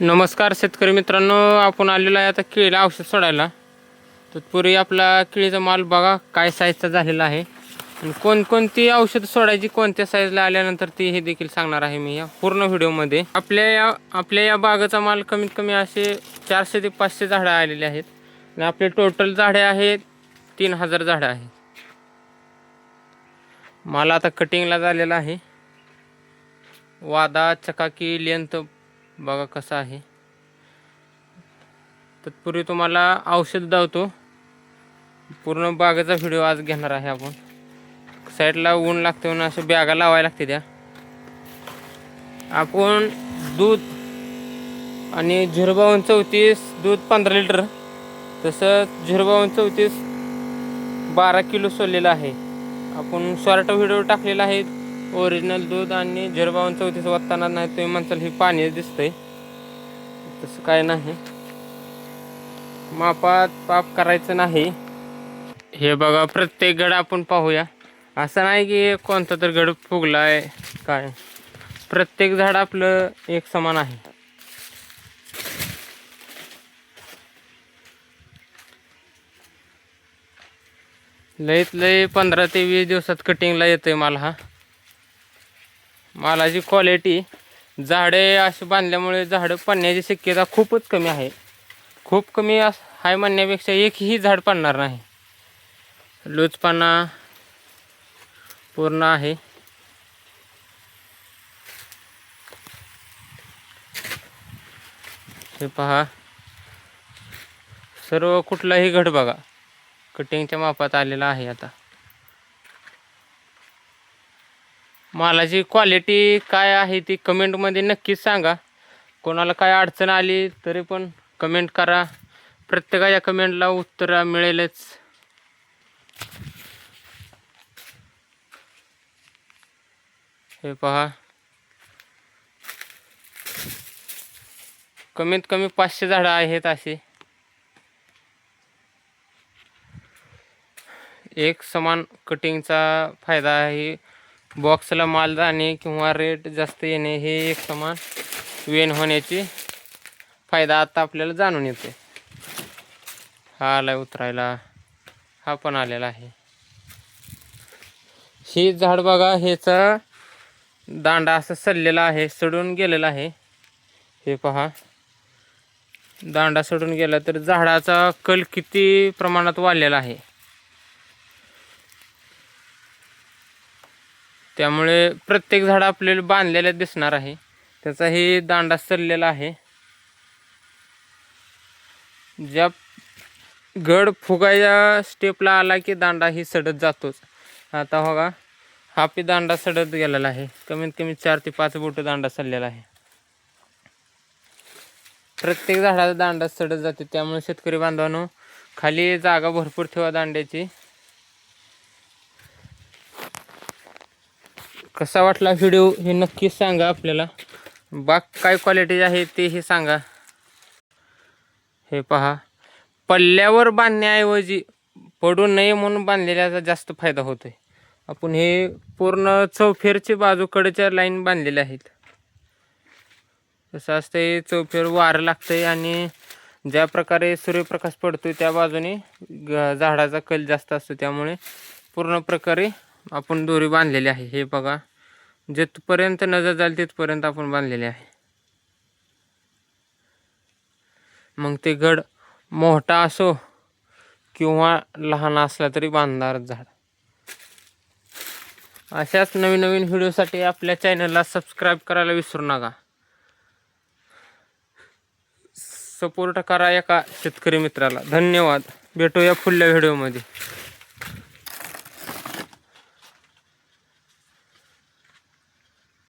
नमस्कार शेतकरी मित्रांनो आपण आलेलो आहे आता केळीला औषध सोडायला. तत्पूर्वी आपला केळीचा माल बघा काय साईजचा झालेला आहे. आणि कोणकोणती औषध सोडायची कोणत्या साईजला आल्यानंतर ती हे देखील सांगणार आहे मी या पूर्ण व्हिडिओमध्ये आपल्या या आपल्या या बागाचा माल कमीत कमी असे चारशे ते पाचशे झाडं आलेले आहेत. आणि आपले टोटल झाडे आहेत तीन हजार झाडं आहेत माल आता कटिंगला झालेला आहे. वादा चकाकी लेंथ बघा कसं आहे. तत्पूर्वी तुम्हाला औषध दावतो. पूर्ण बागेचा व्हिडिओ आज घेणार आहे आपण. साईडला ऊन लागते म्हणून अशा बॅगा लावायला लागते त्या. आपण दूध आणि झिरो बावन्न चौतीस दूध पंधरा लिटर. तसं झिरो बावन्न चौतीस बारा किलो सोडलेलं आहे. आपण शॉर्ट व्हिडिओ टाकलेला आहे. ओरिजिनल दूध आणि झिरो बावन्न चौतीस नाही तुम्ही म्हणताल ही पाणी दिसतंय. तसं काय नाही. मापात पाप करायचं नाही. हे बघा प्रत्येक गड आपण पाहूया. असं नाही की कोणता तर गड फुगला आहे काय. प्रत्येक झाड आपलं एक समान आहे. लईत लई पंधरा ते वीस दिवसात कटिंगला येतोय मला हा. मालाची क्वालिटी झाडे अशी बांधल्यामुळे झाडं पडण्याची शक्यता खूपच कमी आहे. खूप कमी अस आहे म्हणण्यापेक्षा एकही झाड पडणार नाही. लूजपणा पूर्ण आहे. हे पहा. सर्व कुठलाही घड बघा. कटिंगच्या मापात आलेला आहे आता. मालाची क्वालिटी काय आहे ती कमेंटमध्ये नक्कीच सांगा. कोणाला काय अडचण आली तरी पण कमेंट करा. प्रत्येकाच्या कमेंटला उत्तर मिळेलच. हे पहा. कमीत कमी पाचशे झाडं आहेत अशी. एक समान कटिंगचा फायदा आहे. बॉक्सला माल जाणे किंवा रेट जास्त येणे हे एक समान वेन होण्याची फायदा आता आपल्याला जाणून येते. हा आलाय उतरायला. हा पण आलेला आहे. ही झाड बघा ह्याचा दांडा असं सडलेला आहे सडून गेलेला आहे. हे पहा. दांडा सडून गेला तर झाडाचा कल किती प्रमाणात वाढलेला आहे. त्यामुळे प्रत्येक झाड आपल्याला बांधलेलं दिसणार आहे. त्याचाही दांडा सरलेला आहे. ज्या गड फुगायच्या स्टेपला आला की दांडा ही सडत जातोच. आता बघा हा पी दांडा सडत गेलेला आहे. कमीत कमी चार ते पाच बोट दांडा सडलेला आहे. प्रत्येक झाडाचा दांडा सडत जाते. त्यामुळे शेतकरी बांधवांनो खाली जागा भरपूर ठेवा दांड्याची. कसा वाटला व्हिडिओ हे नक्कीच सांगा आपल्याला. बाग काय क्वालिटी आहे तेही सांगा. हे पहा. पल्ल्यावर बांधण्याऐवजी पडू नये म्हणून बांधलेल्याचा जास्त फायदा होतो आहे आपण हे पूर्ण चौफेरची बाजूकडच्या लाईन बांधलेल्या आहेत. कसं असतंय चौफेर वारं लागतंय आणि ज्या प्रकारे सूर्यप्रकाश पडतो त्या बाजूने झाडाचा कल जास्त असतो त्यामुळे पूर्ण प्रकारे आपण दोरी बांधलेली आहे. हे बघा. जिथपर्यंत नजर जाईल तिथपर्यंत आपण बांधलेले आहे. मग ते गड मोठा असो किंवा लहान असला तरी बांधणार झाड. अशाच नवीन नवीन व्हिडिओसाठी आपल्या चॅनलला सबस्क्राईब करायला विसरू नका. सपोर्ट करा एका शेतकरी मित्राला. धन्यवाद. भेटूया पुढल्या व्हिडिओमध्ये.